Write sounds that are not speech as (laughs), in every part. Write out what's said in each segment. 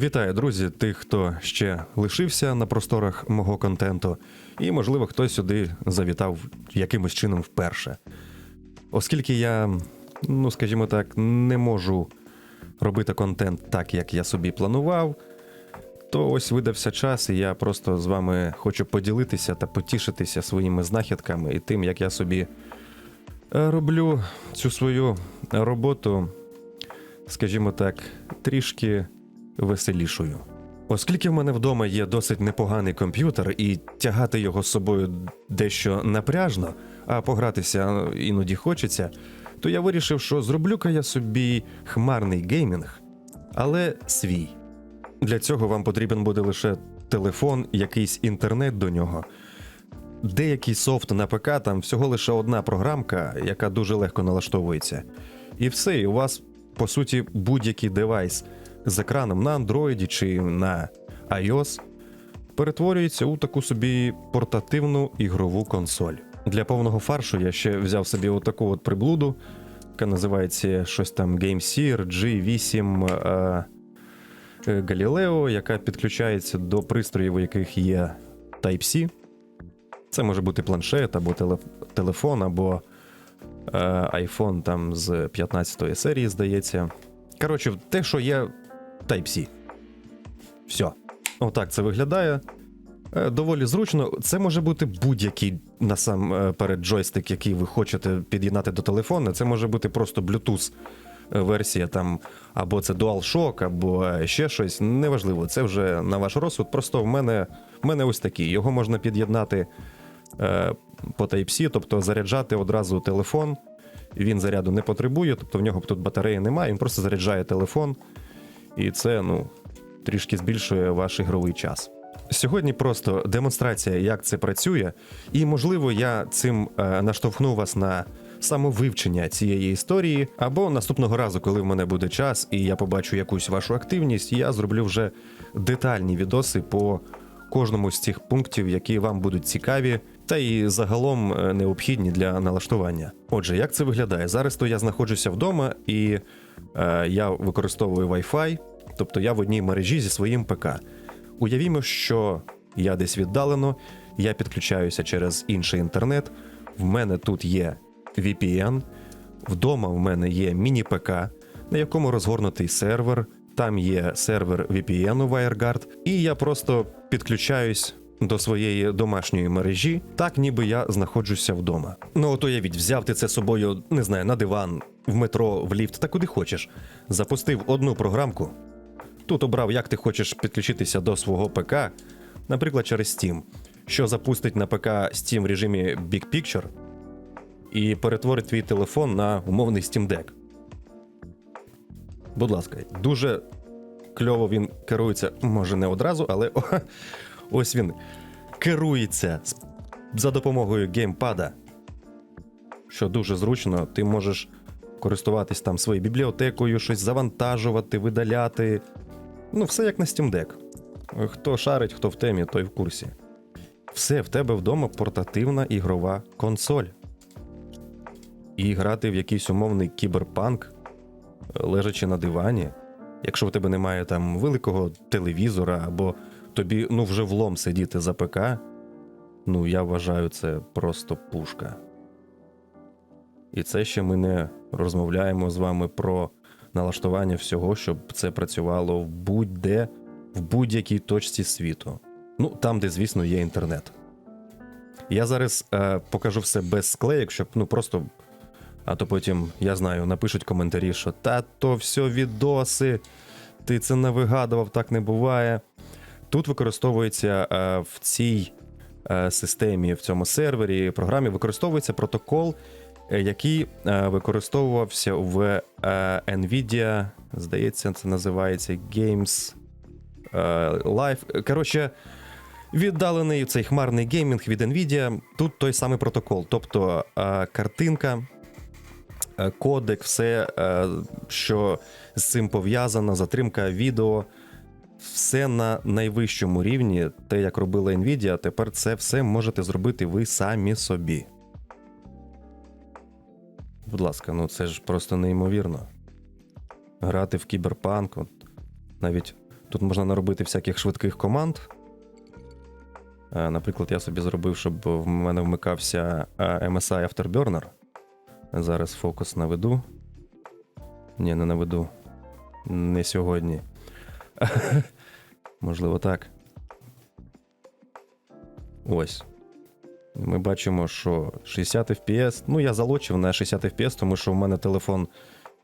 Вітаю, друзі, тих, хто ще лишився на просторах мого контенту, і, можливо, хтось сюди завітав якимось чином вперше. Оскільки я, ну скажімо так, не можу робити контент так, як я собі планував, то ось видався час, і я просто з вами хочу поділитися та потішитися своїми знахідками і тим, як я собі е, роблю цю свою роботу, скажімо так, трішки веселішою. Оскільки в мене вдома є досить непоганий комп'ютер, і тягати його з собою дещо напряжно, а погратися іноді хочеться, то я вирішив, що зроблю-ка я собі хмарний геймінг, але свій. Для цього вам потрібен буде лише телефон, якийсь інтернет до нього. Деякий софт на ПК, там всього лише одна програмка, яка дуже легко налаштовується. І все, і у вас, по суті, будь-який девайс з екраном на Android чи на iOS перетворюється у таку собі портативну ігрову консоль. Для повного фаршу я ще взяв собі отаку от приблуду, яка називається щось там GameSeer G8 е, е, Galileo, яка підключається до пристроїв, у яких є Type-C. Це може бути планшет або телефон, або е, iPhone там з 15-ї серії, здається. Коротше, те, що є Type-C. Все. Отак це виглядає. Е, Доволі зручно. Це може бути будь-який насамперед джойстик, який ви хочете під'єднати до телефону. Це може бути просто Bluetooth е, версія там, або це DualShock, або е, ще щось. Неважливо, це вже на ваш розсуд. Просто в мене, в мене ось такий. Його можна під'єднати е, по Type-C, тобто заряджати одразу телефон. Він заряду не потребує, тобто в нього тут батареї немає, він просто заряджає телефон. І це ну, трішки збільшує ваш ігровий час. Сьогодні просто демонстрація, як це працює, і можливо, я цим е, наштовхну вас на самовивчення цієї історії, або наступного разу, коли в мене буде час, і я побачу якусь вашу активність, я зроблю вже детальні відоси по кожному з цих пунктів, які вам будуть цікаві, та і загалом е, необхідні для налаштування. Отже, як це виглядає? Зараз то я знаходжуся вдома і я використовую Wi-Fi, тобто я в одній мережі зі своїм ПК. Уявімо, що я десь віддалено, я підключаюся через інший інтернет. В мене тут є VPN, вдома в мене є міні-ПК, на якому розгорнутий сервер. Там є сервер VPN у WireGuard, і я просто підключаюсь до своєї домашньої мережі, так ніби я знаходжуся вдома. Ну от уявіть, взяв ти це з собою, не знаю, на диван, в метро, в ліфт та куди хочеш. Запустив одну програмку, Тут обрав, як ти хочеш підключитися до свого ПК, наприклад, через Steam, що запустить на ПК Steam в режимі Big Picture і перетворить твій телефон на умовний Steam Deck. Будь ласка, дуже кльово він керується, може не одразу, але о, ось він керується за допомогою геймпада, що дуже зручно. Ти можеш користуватись там своєю бібліотекою, щось завантажувати, видаляти. Ну, все як на Steam Deck. Хто шарить, хто в темі, той в курсі. Все в тебе вдома портативна ігрова консоль. І грати в якийсь умовний кіберпанк, лежачи на дивані, якщо в тебе немає там великого телевізора, або тобі ну вже влом сидіти за ПК, ну я вважаю, це просто пушка. І це ще ми не розмовляємо з вами про налаштування всього, щоб це працювало в будь-де, в будь-якій точці світу. Ну, там, де, звісно, є інтернет. Я зараз е, покажу все без склеїк, щоб ну просто. А то потім, я знаю, напишуть коментарі, що та то все відоси, ти це не вигадував, так не буває. Тут використовується е, в цій е, системі, в цьому сервері, програмі використовується протокол, який е, використовувався в е, Nvidia, здається, це називається Games е, Live. Коротше, віддалений цей хмарний геймінг від Nvidia. Тут той самий протокол, тобто е, картинка. е, Кодек, все, е, що з цим пов'язано, затримка відео, все на найвищому рівні, те, як робила Nvidia, тепер це все можете зробити ви самі собі. Будь ласка, ну це ж просто неймовірно. Грати в кіберпанк, от навіть Тут можна наробити всяких швидких команд. Е, Наприклад, я собі зробив, щоб в мене вмикався е, MSI Afterburner. Зараз фокус наведу. Ні, не наведу. Не сьогодні. (laughs) Можливо, так. Ось. Ми бачимо, що 60 FPS. Ну, я залочив на 60 FPS, тому що в мене телефон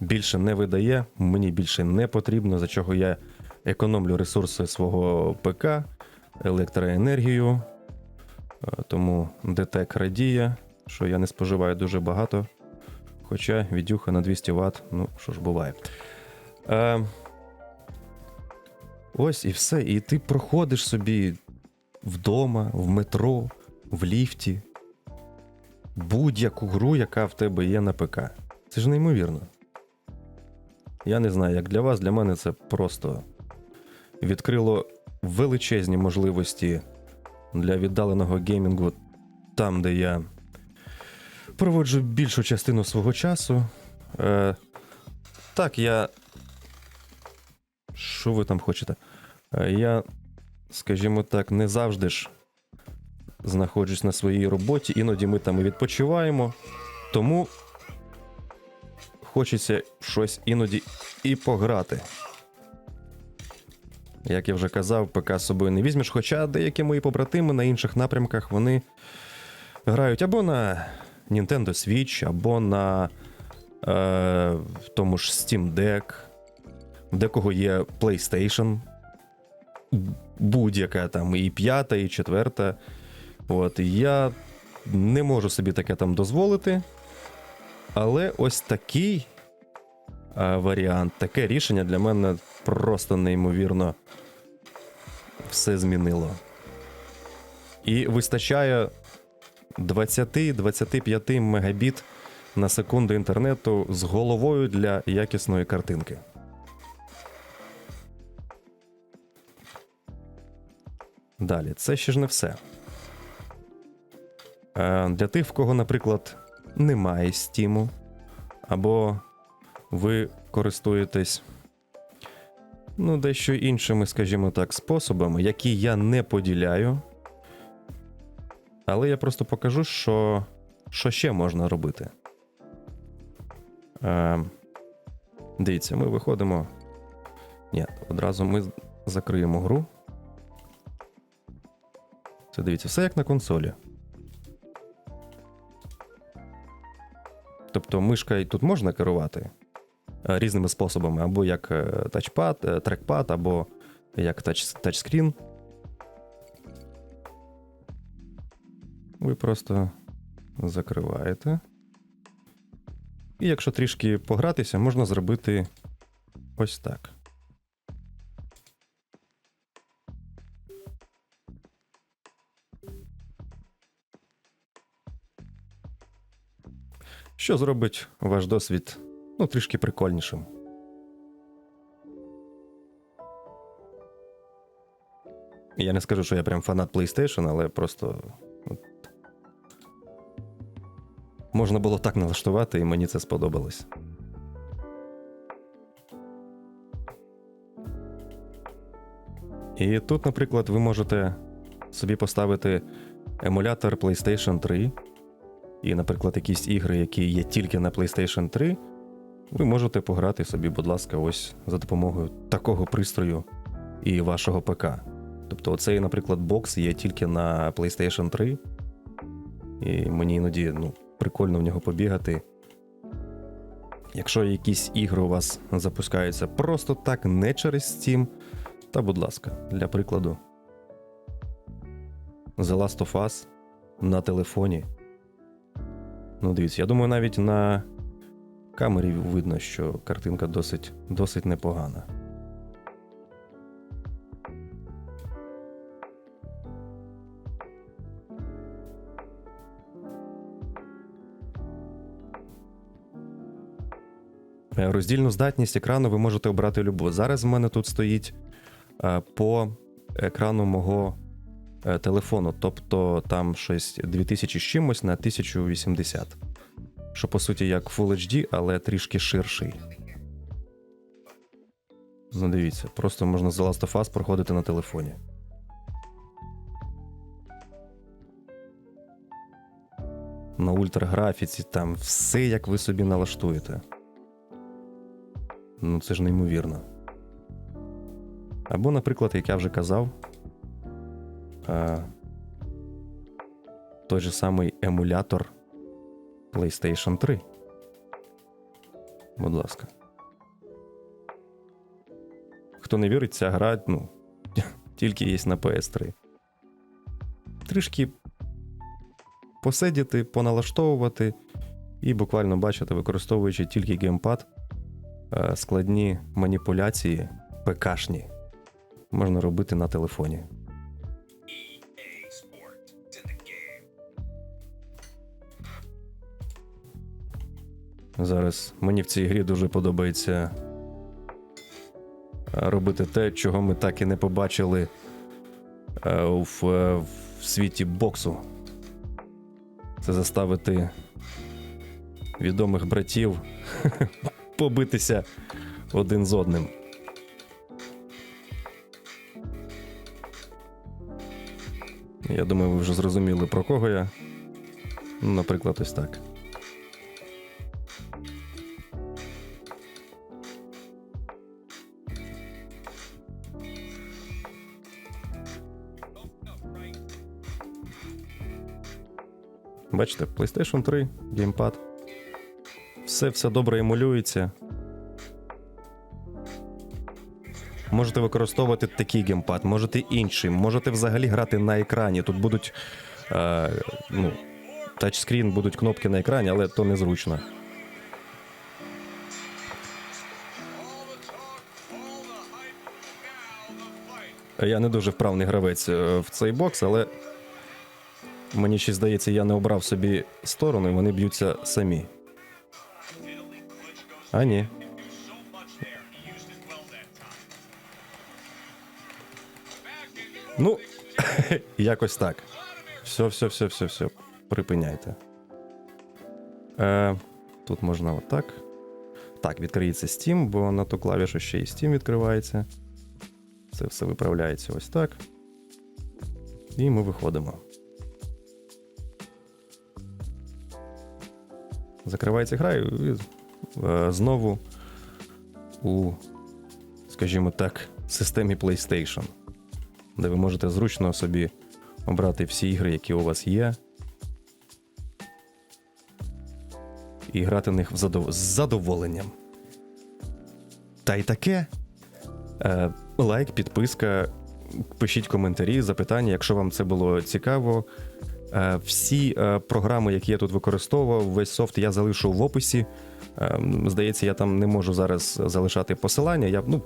більше не видає, мені більше не потрібно, за чого я економлю ресурси свого ПК, електроенергію. Е, Тому DTEC радіє, що я не споживаю дуже багато. Хоча відюха на 200 Вт, ну що ж буває. Е, ось і все. І ти проходиш собі вдома, в метро, в ліфті. Будь-яку гру, яка в тебе є на ПК. Це ж неймовірно. Я не знаю, як для вас, для мене це просто відкрило величезні можливості для віддаленого геймінгу там, де я проводжу більшу частину свого часу. Е, так, я. Що ви там хочете? Е, я, скажімо так, не завжди ж знаходжусь на своїй роботі, іноді ми там і відпочиваємо. Тому хочеться щось іноді і пограти. Як я вже казав, ПК з собою не візьмеш, хоча деякі мої побратими на інших напрямках вони грають або на Nintendo Switch, або на е, тому ж Steam Deck, в декого є PlayStation, будь-яка там і п'ята, і четверта. От, я не можу собі таке там дозволити. Але ось такий варіант, таке рішення для мене просто неймовірно все змінило. І вистачає 20-25 мегабіт на секунду інтернету з головою для якісної картинки. Далі, це ще ж не все. Е, Для тих, в кого, наприклад, немає стіму, або ви користуєтесь ну, дещо іншими, скажімо так, способами, які я не поділяю. Але я просто покажу, що, що ще можна робити. Е, дивіться, ми виходимо. Ні, одразу ми закриємо гру. Це дивіться, все як на консолі. Тобто мишка і тут можна керувати е, різними способами, або як е, тачпад, е, трекпад, або як тач, тачскрін. Ви просто закриваєте. І якщо трішки погратися, можна зробити ось так. Що зробить ваш досвід ну, трішки прикольнішим. Я не скажу, що я прям фанат PlayStation, але просто. Можна було так налаштувати, і мені це сподобалось. І тут, наприклад, ви можете собі поставити емулятор PlayStation 3 і, наприклад, якісь ігри, які є тільки на PlayStation 3, ви можете пограти собі, будь ласка, ось за допомогою такого пристрою і вашого ПК. Тобто, оцей, наприклад, бокс є тільки на PlayStation 3, і мені іноді ну, прикольно в нього побігати. Якщо якісь ігри у вас запускаються просто так, не через Steam, та, будь ласка, для прикладу, The Last of Us на телефоні. Ну, дивіться, я думаю, навіть на камері видно, що картинка досить, досить непогана. Е, Роздільну здатність екрану ви можете обрати любу. Зараз в мене тут стоїть е, по екрану мого телефону, тобто там щось 2000 з чимось на 1080. Що по суті як Full HD, але трішки ширший. Ну дивіться, просто можна The Last of Us проходити на телефоні. На ультраграфіці там все як ви собі налаштуєте. Ну, це ж неймовірно. Або, наприклад, як я вже казав, е, той же самий емулятор PlayStation 3. Будь ласка. Хто не вірить, ця гра, ну, (laughs) тільки є на PS3. Трішки посидіти, поналаштовувати, і буквально бачите, використовуючи тільки геймпад, е, складні маніпуляції ПКшні можна робити на телефоні. Зараз мені в цій грі дуже подобається е, робити те, чого ми так і не побачили е, в, е, в світі боксу. Це заставити відомих братів (laughs) побитися один з одним. Я думаю, ви вже зрозуміли про кого я. Ну, Наприклад, ось так. Бачите, PlayStation 3, геймпад. Все все добре емулюється. Можете використовувати такий геймпад, можете інший, можете взагалі грати на екрані. Тут будуть е, ну, тачскрін, будуть кнопки на екрані, але то незручно. Я не дуже вправний гравець е, в цей бокс, але мені ще здається, я не обрав собі сторону, вони б'ються самі. А ні. Ну, (laughs) якось так. Все, все, все, все, все. Припиняйте. Е, тут можна отак. Так, відкриється Steam, бо на ту клавішу ще і Steam відкривається. Це все виправляється ось так. І ми виходимо. Закривається гра і е, знову у, скажімо так, системі PlayStation, де ви можете зручно собі обрати всі ігри, які у вас є, і грати в них задов... з задоволенням. Та й таке. Е, лайк, підписка, пишіть коментарі, запитання, якщо вам це було цікаво. Е, Всі е, програми, які я тут використовував, весь софт я залишу в описі. Е, Здається, я там не можу зараз залишати посилання. Я, ну,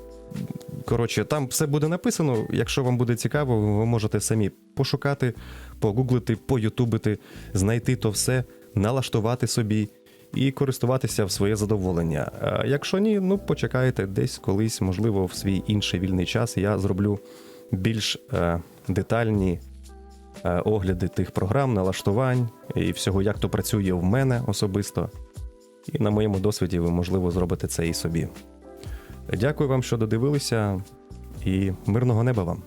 коротше, там все буде написано. Якщо вам буде цікаво, ви можете самі пошукати, погуглити, поютубити, знайти то все, налаштувати собі і користуватися в своє задоволення. А якщо ні, ну почекайте десь колись, можливо, в свій інший вільний час я зроблю більш е, детальні е, огляди тих програм, налаштувань і всього, як то працює в мене особисто. І на моєму досвіді ви, можливо, зробите це і собі. Дякую вам, що додивилися, і мирного неба вам!